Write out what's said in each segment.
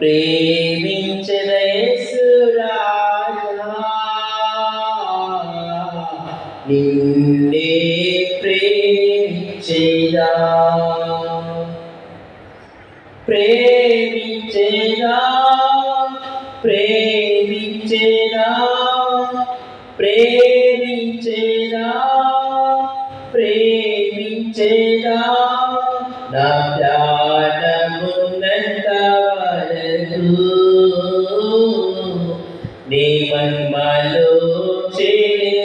ప్రేమించిన నిన్నే ప్రేమించేదా? ప్రేమించేదా? మహిమలో చేరే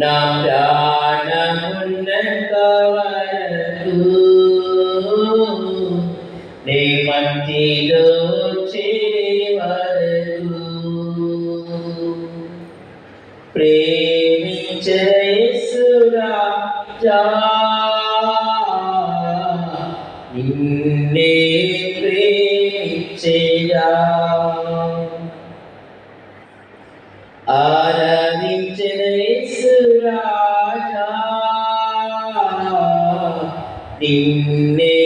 నా ప్రాణమున్నంత వరకు నీ మందిలో చేరే వరకు నిన్నే നിന്നെ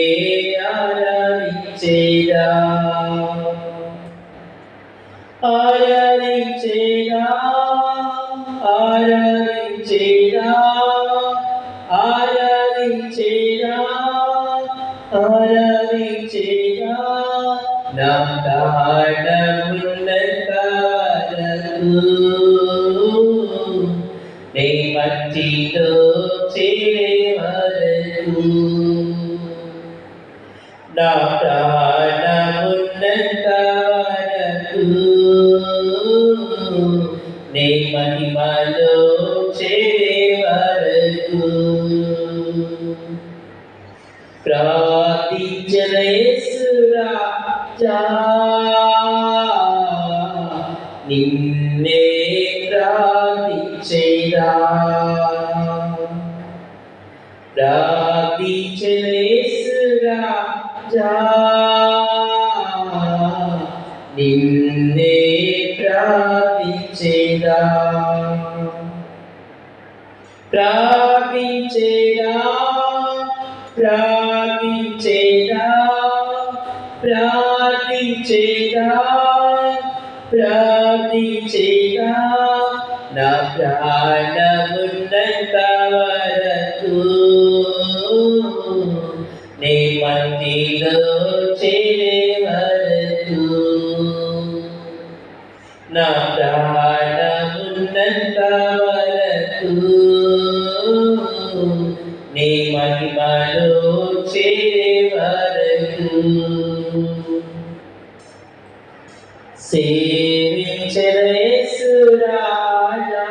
ആരാധിച്ചില്ല ആരാധിച്ചില്ല ആരാധിച്ചില്ല ആരാധിച്ചില്ല ആരാധിച്ചില്ല നാം మట్టిలో చేరే వరకు నా ప్రాణమున్నంత వరకు నీ మహిమలో చేరే వరకు ప్రార్థించిన నిన్నే ప్రార్థించిన యేసురాజా నిన్నే ప్రార్థించేదా. ప్రార్థించేదా. ప్రార్థించేదా. ప్రార్థించేదా. ప్రార్థించేదా. చేరే వరకు నా ప్రాణమున్నంత వరకు నీ మహిమలో చేరే వరకు సేవించరేసురాజా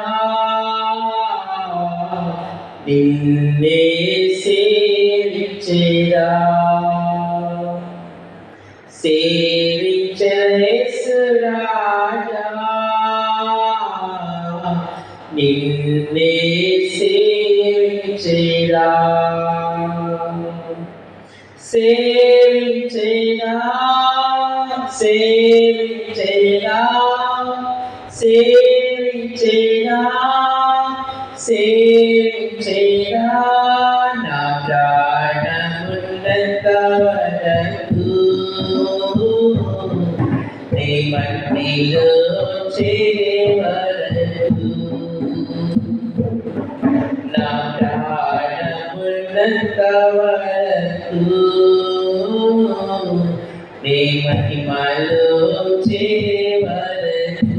నిన్నే సేవించేదా? సేవించరేసురాజా నిన్నే సేవించేదా సేవించేదా సేవించేదా సేవించేదా మట్టిలో చేరే నా ప్రాణమున్నంత వరకు నీ మహిమలో చేరే వరకు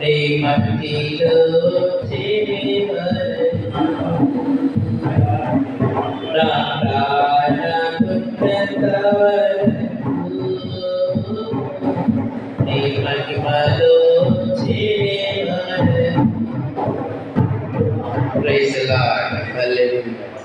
ప్రేమటిలో రామ రామ పుత్ర